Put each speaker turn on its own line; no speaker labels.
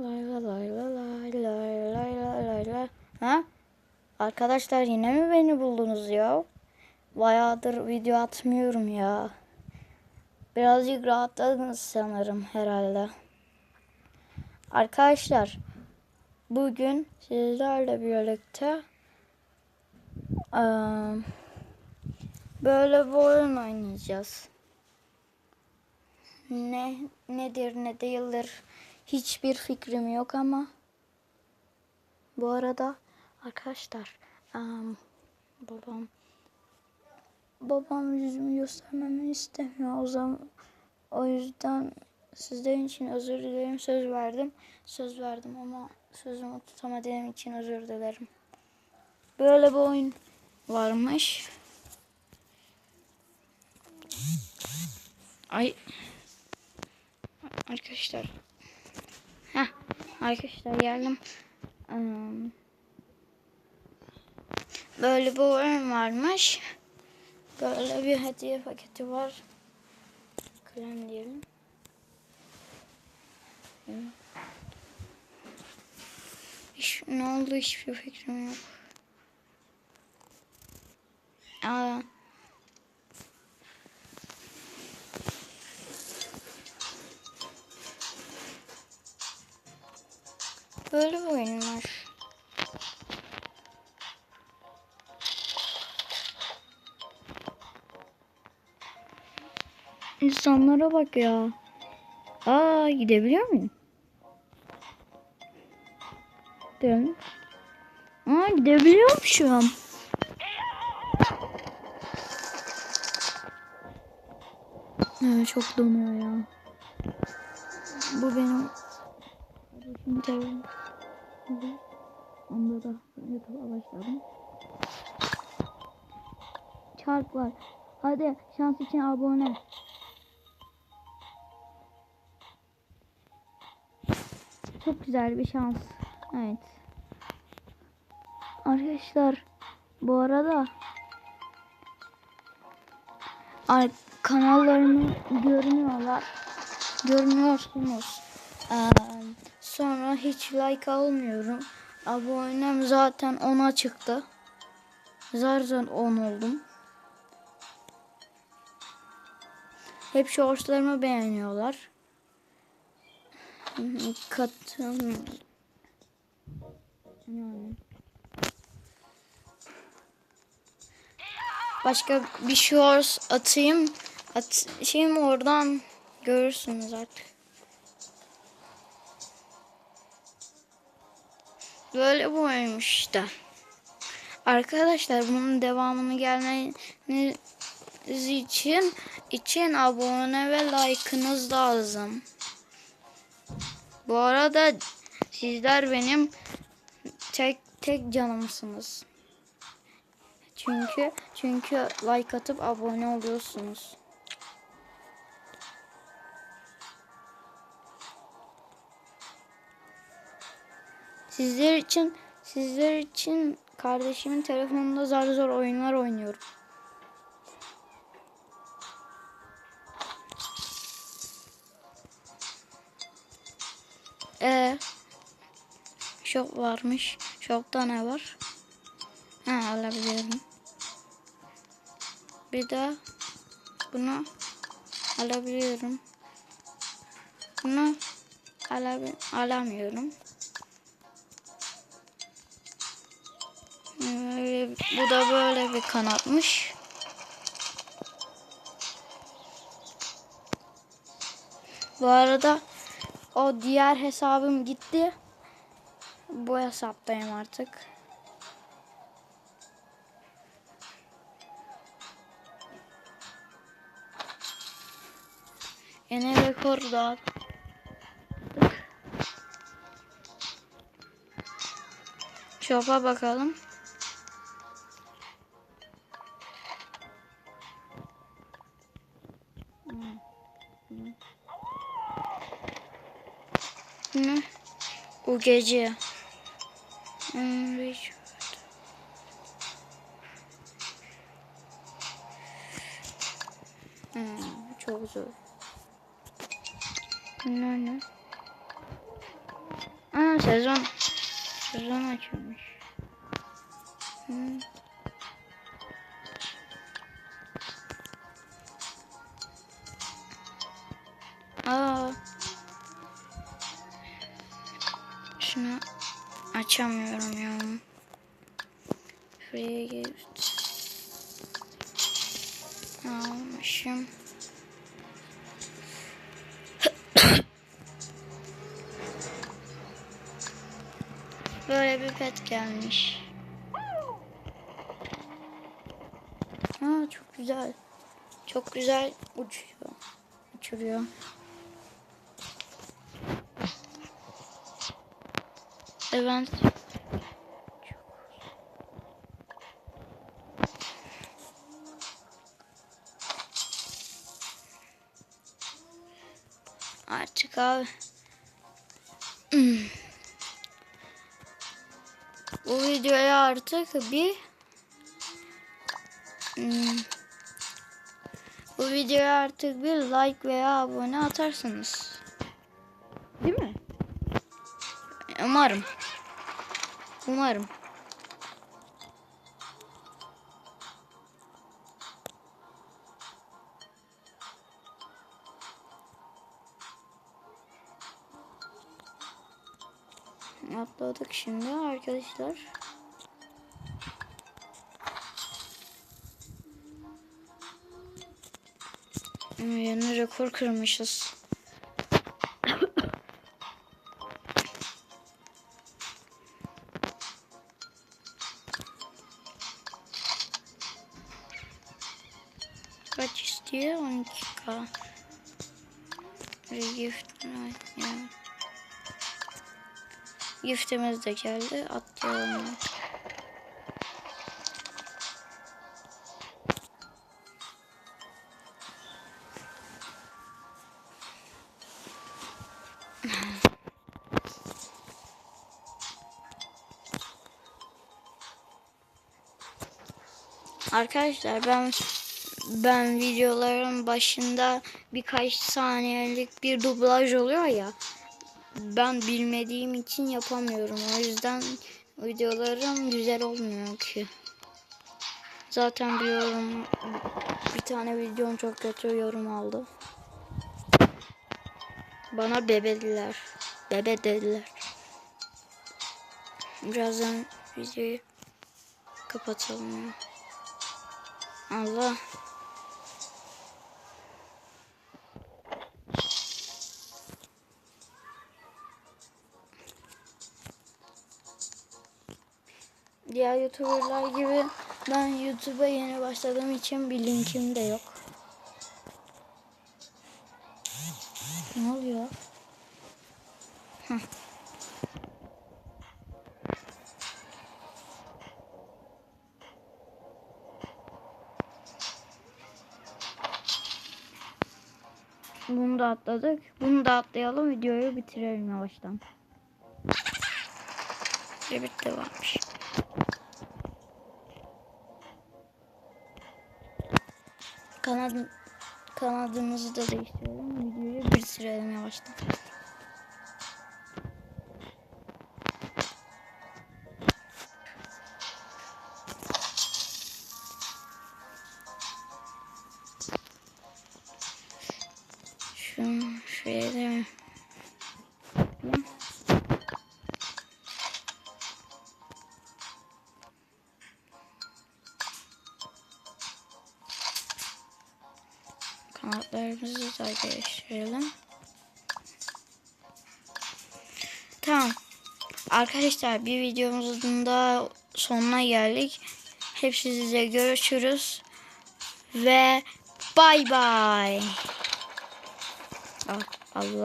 Lay la lay la lay lay lay lay lay lay. Ha? Arkadaşlar yine mi beni buldunuz ya? Bayağıdır video atmıyorum ya. Birazcık rahatladınız sanırım herhalde. Arkadaşlar bugün sizlerle birlikte eee, böyle bir oyun oynayacağız. Ne nedir ne değildir hiçbir fikrim yok ama. Bu arada arkadaşlar em, babam babam yüzümü göstermemi istemiyor. O zaman o yüzden sizlerin için özür dilerim söz verdim. Söz verdim ama sözümü tutamadığım için özür dilerim. Böyle bir oyun varmış. Ay arkadaşlar arkadaşlar geldim böyle bir oyun varmış Böyle bir hediye paketi var. Krem diyelim. Hiç, ne oldu hiçbir fikrim yok. Aa. Böyle bir oyun var. İnsanlara bak ya. Aa gidebiliyor muyum? Dön. Aa gidebiliyormuşum. Evet, çok donuyor ya. Bu benim kardeşimin telefonu. Onda da YouTube'a başladım. Çark var. Hadi şans için abone. Çok güzel bir şans. Evet. Arkadaşlar bu arada ar- kanallarımı görmüyorlar. Görmüyorsunuz. Ee, sonra hiç like almıyorum. Abonem zaten 10'a çıktı. Zaten 10 oldum. Hep shortslarımı beğeniyorlar. Katım. Başka bir shorts atayım. At şeyim oradan görürsünüz artık. Böyle bu oyunmuş işte. Arkadaşlar bunun devamını gelmeniz için için abone ve like'ınız lazım. Bu arada sizler benim tek tek canımsınız. Çünkü çünkü like atıp abone oluyorsunuz. Sizler için sizler için kardeşimin telefonunda zar zor oyunlar oynuyorum. Ee, şok varmış. Şokta ne var? Ha alabilirim. Bir de bunu alabiliyorum. Bunu alabi alamıyorum. Ee, bu da böyle bir kanatmış. Bu arada o diğer hesabım gitti. Bu hesaptayım artık. Yine rekor dağıttık. Shop'a bakalım. Ne? Bu gece. Hmm, Hmm, çok zor. Ne ne? Ha sezon sezon açılmış. Hı. Açamıyorum ya. Şuraya gift. Almışım. Böyle bir pet gelmiş. Aa çok güzel. Çok güzel uçuyor. Uçuruyor. Evet. Artık abi. Bu videoya artık bir Hmm. bu videoya artık bir like veya abone atarsınız. Değil mi? Umarım. Umarım. Atladık şimdi arkadaşlar. Yeni rekor kırmışız. İstiyor? 12k. Regift ya. Giftimiz de geldi. Atlayalım. Arkadaşlar ben ben videoların başında birkaç saniyelik bir dublaj oluyor ya. Ben bilmediğim için yapamıyorum. O yüzden videolarım güzel olmuyor ki. Zaten biliyorum bir tane videom çok kötü yorum aldı. Bana bebediler. Bebe dediler. Birazdan videoyu kapatalım. Allah. Diğer YouTuber'lar gibi ben YouTube'a yeni başladığım için bir linkim de yok. Ne oluyor? Bunu da atladık. Bunu da atlayalım. Videoyu bitirelim yavaştan. Rabbit de varmış. Kanad kanadımızı da değiştirelim. Videoyu bitirelim yavaştan. Şunu şuraya Kanatlarımızı da değiştirelim. Tamam. Arkadaşlar bir videomuzun da sonuna geldik. Hepsiyle görüşürüz. Ve bay bay. Ah, Allah.